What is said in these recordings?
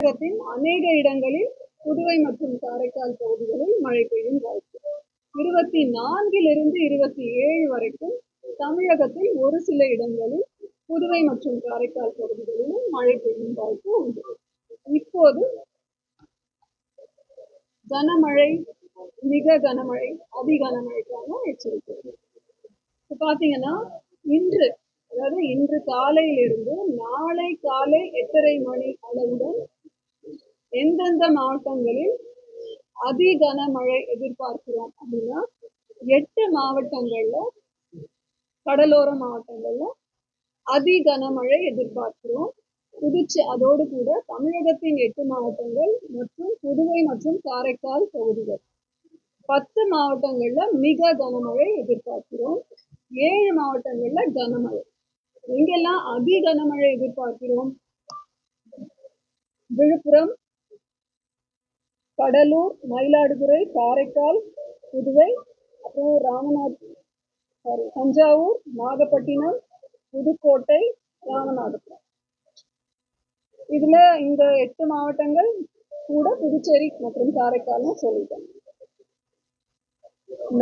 தமிழகத்தின் அநேக இடங்களில் புதுவை மற்றும் காரைக்கால் பகுதிகளில் மழை பெய்யும் வாய்ப்பு. இருபத்தி நான்கிலிருந்து இருபத்தி ஏழு வரைக்கும் தமிழகத்தில் ஒரு சில இடங்களில் புதுவை மற்றும் காரைக்கால் பகுதிகளிலும் மழை பெய்யும் வாய்ப்பு உண்டு. இப்போது கனமழை மிக கனமழை அதி கனமழைக்கான எச்சரிக்கை. இப்போ பார்த்தீங்கன்னா இன்று அதாவது இன்று காலையிலிருந்து நாளை காலை எட்டரை மணி அளவுடன் எந்தெந்த மாவட்டங்களில் அதி கனமழை எதிர்பார்க்கிறோம் அப்படின்னா எட்டு மாவட்டங்கள்ல கடலோர மாவட்டங்கள்ல அதி கனமழை எதிர்பார்க்கிறோம். புதுச்சி அதோடு கூட தமிழகத்தின் எட்டு மாவட்டங்கள் மற்றும் புதுவை மற்றும் காரைக்கால் பகுதிகள். பத்து மாவட்டங்கள்ல மிக கனமழை எதிர்பார்க்கிறோம். ஏழு மாவட்டங்கள்ல கனமழை எங்கெல்லாம் அதி கனமழை எதிர்பார்க்கிறோம்? விழுப்புரம் கடலூர் மயிலாடுதுறை காரைக்கால் புதுவை அப்புறம் ராமநாத் சாரி தஞ்சாவூர் நாகப்பட்டினம் புதுக்கோட்டை ராமநாதபுரம். இதுல இந்த எட்டு மாவட்டங்கள் கூட புதுச்சேரி மற்றும் காரைக்கால்னு சொல்லிட்டேன்.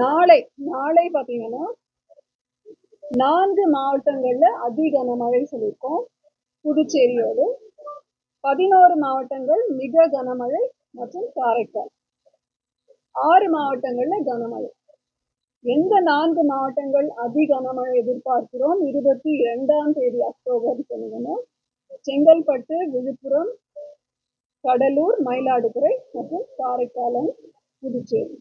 நாளை நாளை பாத்தீங்கன்னா நான்கு மாவட்டங்கள்ல அதி கனமழை சொல்லியிருக்கோம். புதுச்சேரியோடு. பதினோரு மாவட்டங்கள் மிக கனமழை மற்றும் காரைக்கால். ஆறு மாவட்டங்களில் கனமழை. எந்த நான்கு மாவட்டங்கள் அதி கனமழை எதிர்பார்க்கிறோம்? இருபத்தி இரண்டாம் தேதி அக்டோபர் சொல்லணும் செங்கல்பட்டு விழுப்புரம் கடலூர் மயிலாடுதுறை மற்றும் காரைக்காலம் புதுச்சேரி.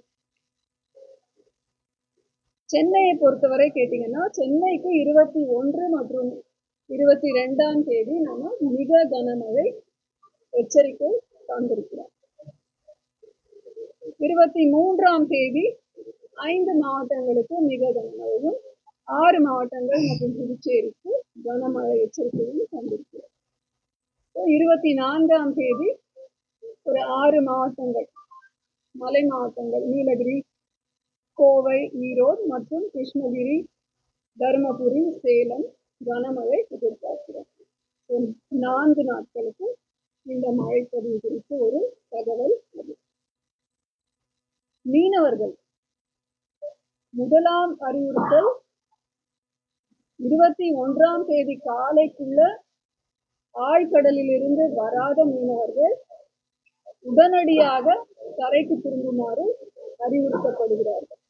சென்னையை பொறுத்தவரை கேட்டிங்கன்னா சென்னைக்கு இருபத்தி ஒன்று மற்றும் இருபத்தி ரெண்டாம் தேதி நம்ம மிக கனமழை எச்சரிக்கை தந்திருக்கிறோம். இருபத்தி மூன்றாம் தேதி ஐந்து மாவட்டங்களுக்கு மிக கனமழையும் ஆறு மாவட்டங்கள் மற்றும் புதுச்சேரிக்கு கனமழை எச்சரிக்கையும் தந்திருக்கிறோம் இருபத்தி நான்காம் தேதி ஒரு ஆறு மாவட்டங்கள் மலை மாவட்டங்கள் நீலகிரி கோவை ஈரோடு மற்றும் கிருஷ்ணகிரி தருமபுரி சேலம் கனமழை எதிர்பார்க்கிறோம் நான்கு நாட்களுக்கு இந்த மழைப்பதிவு குறித்து ஒரு தகவல் மீனவர்கள். முதலாம் அறிவுறுத்தல் இருபத்தி ஒன்றாம் தேதி காலைக்குள்ள ஆழ்கடலில் இருந்து வராத மீனவர்கள் உடனடியாக கரைக்கு திரும்புமாறு அறிவுறுத்தப்படுகிறார்கள்.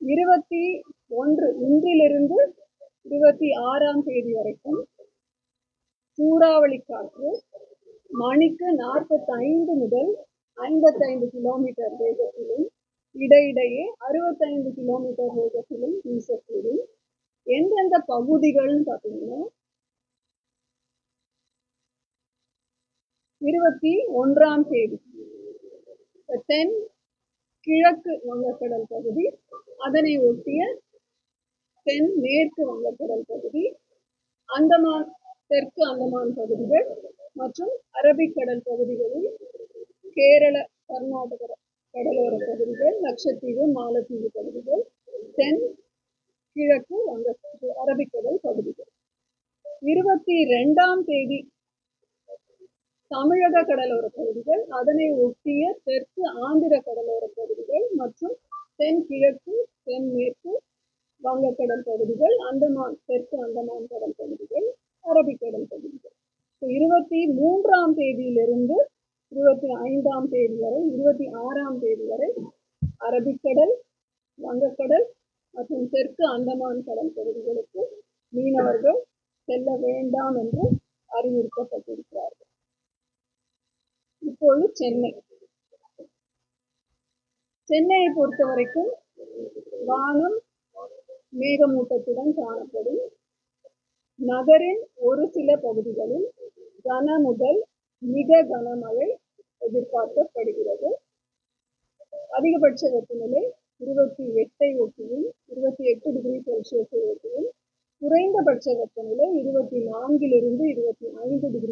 இருபத்தி ஒன்று இன்றிலிருந்து இருபத்தி ஆறாம் தேதி வரைக்கும் சூறாவளி காற்று மணிக்கு நாற்பத்தி ஐந்து முதல் ஐம்பத்தைந்து கிலோமீட்டர் வேகத்திலும் இடையிடையே அறுபத்தைந்து கிலோமீட்டர் வேகத்திலும் வீசக்கூடும். எந்தெந்த பகுதிகள்னு பார்த்தீங்கன்னா இருபத்தி ஒன்றாம் தேதி தென் கிழக்கு வங்கக்கடல் பகுதி அதனை ஒட்டிய தென் மேற்கு வங்கக்கடல் பகுதி அந்தமான் தெற்கு அந்தமான் பகுதிகள் மற்றும் அரபிக்கடல் பகுதிகளில் கேரள கர்நாடக கடலோர பகுதிகள் லட்சத்தீவு மாலத்தீவு பகுதிகள் தென் கிழக்கு வங்க அரபிக்கடல் பகுதிகள். இருபத்தி ரெண்டாம் தேதி தமிழக கடலோர பகுதிகள் அதனை ஒட்டிய தெற்கு ஆந்திர கடலோர பகுதிகள் மற்றும் தென் கிழக்கு தென் மேற்கு வங்கக்கடல் பகுதிகள் அந்தமான் தெற்கு அந்தமான் கடல் பகுதிகள் அரபிக்கடல் பகுதிகள். இருபத்தி மூன்றாம் தேதியிலிருந்து இருபத்தி ஐந்தாம் தேதி வரை இருபத்தி ஆறாம் தேதி வரை அரபிக்கடல் வங்கக்கடல் மற்றும் தெற்கு அந்தமான் கடல் பகுதிகளுக்கு மீனவர்கள் செல்ல வேண்டாம் என்று அறிவுறுத்தப்பட்டிருக்கிறார்கள். இப்போது சென்னை. சென்னையை பொறுத்த வரைக்கும் வானம் மேகமூட்டத்துடன் காணப்படும். நகரின் ஒரு சில பகுதிகளில் கன முதல் மிக கனமழை எதிர்பார்க்கப்படுகிறது. அதிகபட்ச வெப்பநிலை இருபத்தி எட்டை ஒட்டியும் இருபத்தி எட்டு டிகிரி செல்சியஸை ஒட்டியும் குறைந்தபட்ச வெப்பநிலை இருபத்தி நான்கிலிருந்து இருபத்தி ஐந்து டிகிரி